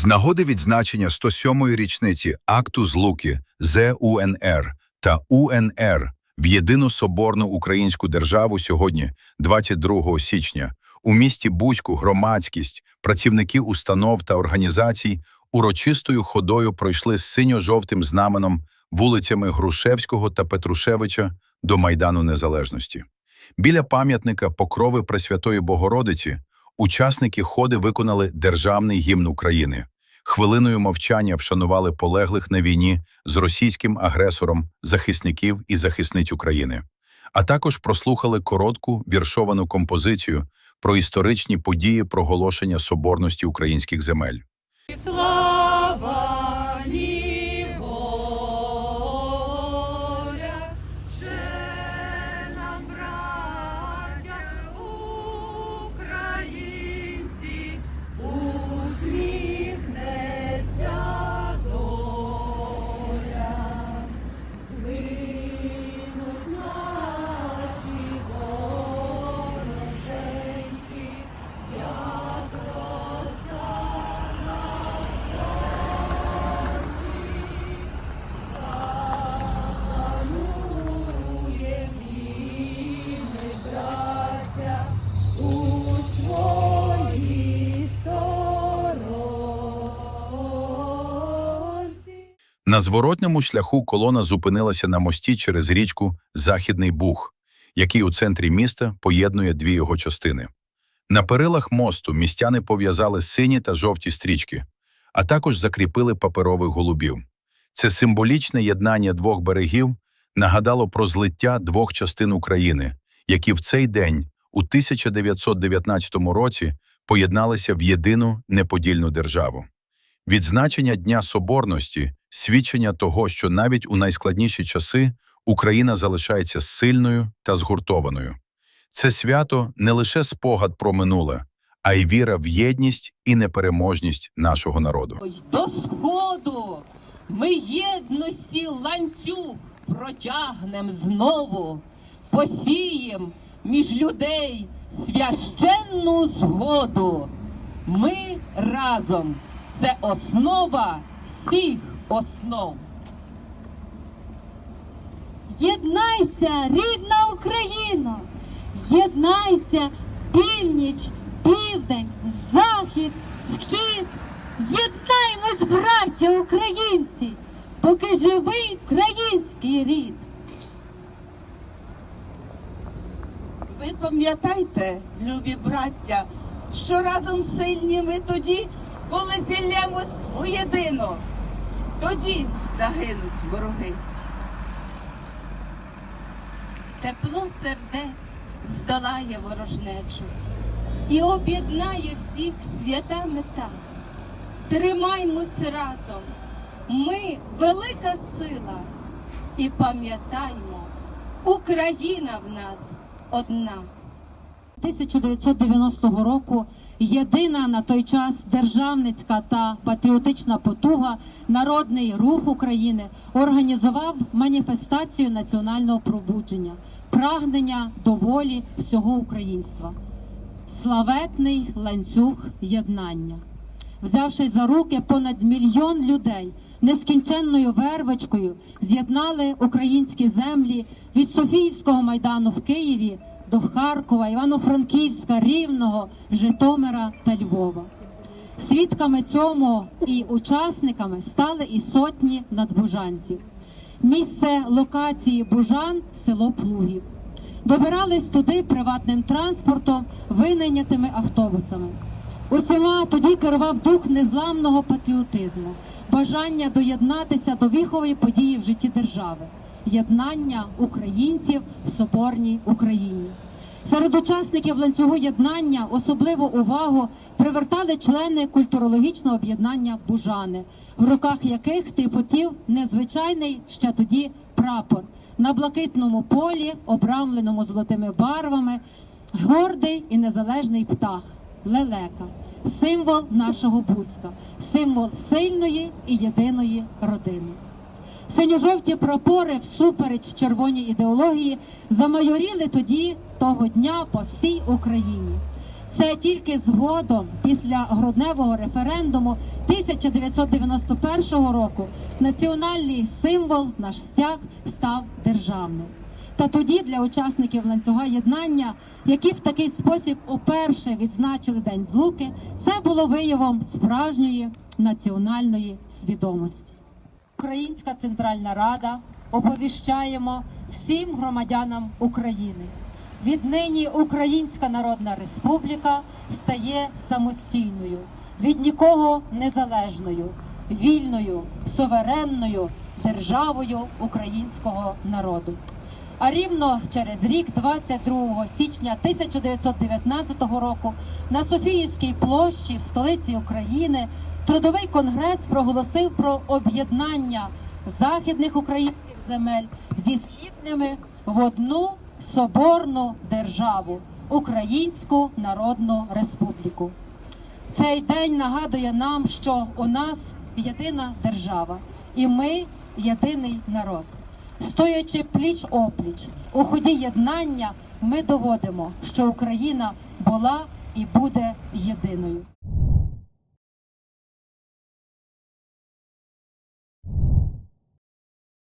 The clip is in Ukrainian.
З нагоди відзначення 107-ї річниці акту злуки ЗУНР та УНР в єдину соборну українську державу сьогодні, 22 січня, у місті Бузьку громадськість, працівники установ та організацій урочистою ходою пройшли з синьо-жовтим знаменом вулицями Грушевського та Петрушевича до Майдану Незалежності. Біля пам'ятника Покрови Пресвятої Богородиці учасники ходи виконали державний гімн України. Хвилиною мовчання вшанували полеглих на війні з російським агресором захисників і захисниць України, а також прослухали коротку віршовану композицію про історичні події проголошення соборності українських земель. На зворотньому шляху колона зупинилася на мості через річку Західний Буг, який у центрі міста поєднує дві його частини. На перилах мосту містяни пов'язали сині та жовті стрічки, а також закріпили паперових голубів. Це символічне єднання двох берегів нагадало про злиття двох частин України, які в цей день, у 1919 році, поєдналися в єдину неподільну державу. Відзначення Дня Соборності – свідчення того, що навіть у найскладніші часи Україна залишається сильною та згуртованою. Це свято не лише спогад про минуле, а й віра в єдність і непереможність нашого народу. До сходу ми єдності ланцюг протягнем знову, посієм між людей священну згоду. Ми разом це основа всіх основ. Єднайся, рідна Україна! Єднайся, північ, південь, захід, схід! Єднаймось, браття українці, поки живий український рід! Ви пам'ятайте, любі браття, що разом сильні ми тоді, коли зіллямось воєдино, тоді загинуть вороги. Тепло сердець здолає ворожнечу і об'єднає всіх свята мета. Тримаймось разом, ми велика сила, і пам'ятаймо, Україна в нас одна. 1990 року єдина на той час державницька та патріотична потуга Народний рух України організував маніфестацію національного пробудження, прагнення до волі всього українства. Славетний ланцюг єднання. Взявшись за руки, понад мільйон людей нескінченною вервочкою з'єднали українські землі від Софіївського майдану в Києві до Харкова, Івано-Франківська, Рівного, Житомира та Львова. Свідками цьому і учасниками стали і сотні надбужанців. Місце локації Бужан село Плугів. Добирались туди приватним транспортом, винайнятими автобусами. Усіма тоді керував дух незламного патріотизму, бажання доєднатися до віхової події в житті держави, єднання українців в соборній Україні. Серед учасників ланцюгу єднання особливу увагу привертали члени культурологічного об'єднання Бужани, в руках яких тріпотів незвичайний ще тоді прапор на блакитному полі, обрамленому золотими барвами, гордий і незалежний птах лелека, символ нашого Бузька, символ сильної і єдиної родини. Синьо-жовті прапори всупереч червоній ідеології замайоріли тоді того дня по всій Україні. Це тільки згодом, після грудневого референдуму 1991 року, національний символ, наш стяг, став державним. Та тоді для учасників ланцюга єднання, які в такий спосіб уперше відзначили День Злуки, це було виявом справжньої національної свідомості. Українська Центральна Рада оповіщаємо всім громадянам України. Віднині Українська Народна Республіка стає самостійною, від нікого незалежною, вільною, суверенною державою українського народу. А рівно через рік, 22 січня 1919 року, на Софіївській площі в столиці України трудовий конгрес проголосив про об'єднання західних українських земель зі східними в одну соборну державу Українську Народну Республіку. Цей день нагадує нам, що у нас єдина держава, і ми єдиний народ. Стоячи пліч опліч у ході єднання, ми доводимо, що Україна була і буде єдиною.